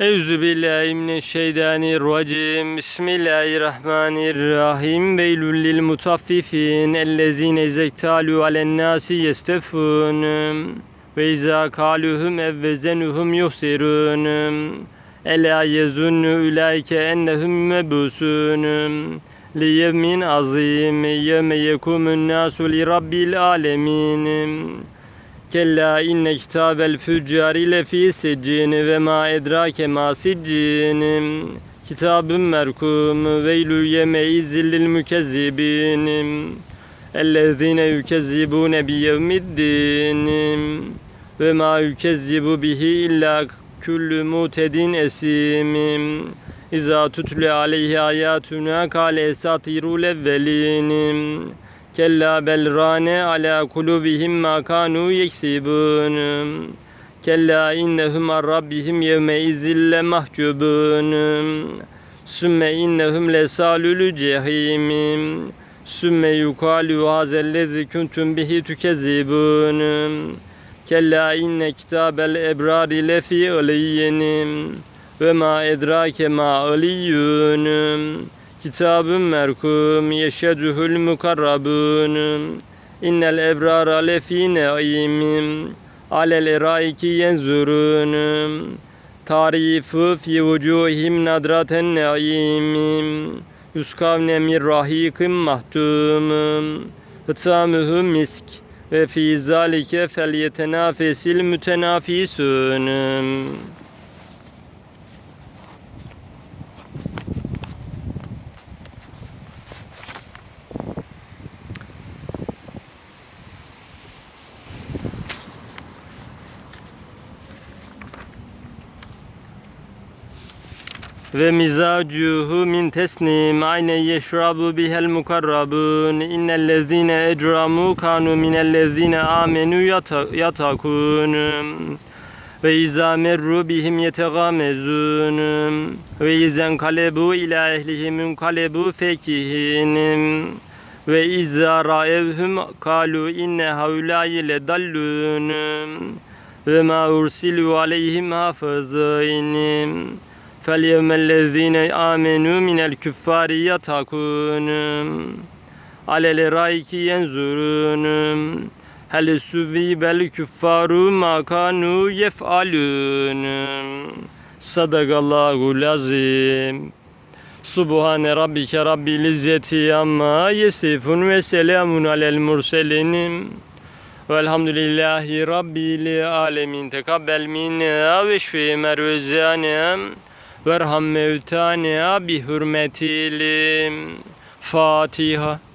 Euzu billahi mineşşeytanirracim. Bismillahirrahmanirrahim. Veylül lil mutaffifin ellezine zektalu alen nasi yestefun. Ve izâ kâluhum evvezenuhum yuhsirun. Ela yezunnu ulaike ennehum mebusun. Li yevmin azim yevme yekumun nasu li rabbil alemin. Kella inne kitabel füccari lefi siccin ve ma edrake ma siccin Kitabın merkum veylü yemeizil lil mükezzibin Ellezine yükezzibune bi yevmiddin Ve ma yükezzibu bihi illa küllü mutedin esim İza tutle aleyhi ayatuna kale esatirul evvelin Kella bel rane ala kulubihim ma kanu yeksibun. Kella innehum ar rabbihim yevme izille mahcubun. Sümme innehum lesalülü cehim. Sümme yukalu hazellezi kuntum bihi tükezibun. Kella inne kitabel ebrari lefi aliyyenim. Ve ma edrake ma aliyyun. Kitabın merkum yeşedühül mukarrabun innel ebrara lefi naimim alel eraiki yenzurun tarifu fi vucuhim nadraten naimim yuskavne min rahikim mahtumum hıtamuhu misk ve fi zalike felyetenafesil mütenafisun ve mizacuhu min tesnim ayne yeşrabu bihel mukarrabun. İnnellezine ecramu kanu minellezine amenu yata, yatakun. Ve izâ merru bihim yetegamezun ve izen kalebu ila ehlihim kalebu fekihin ve izâ ra'evhum kalu inne havlâyi ledallun ve ma ursilu aleyhim hafızîn فَالْيَوْمَ الَّذ۪ينَ آمَنُوا مِنَ الْكُفَّارِ يَتَقُونَ عَلَى الْاَرَائِكِ يَنْظُرُونَ هَلْ سُوِّبَ الْكُفَّارُ مَا كَانُوا يَفْعَلُونَ Sadakallahu lazim. Subhane rabbike rabbil izzeti amma yesifun ve selamun alel murselin. Velhamdülillahi rabbil alemin. Tekabbel minna ve şfi mervezânem. Verham mevtâne bi hürmetil Fatiha.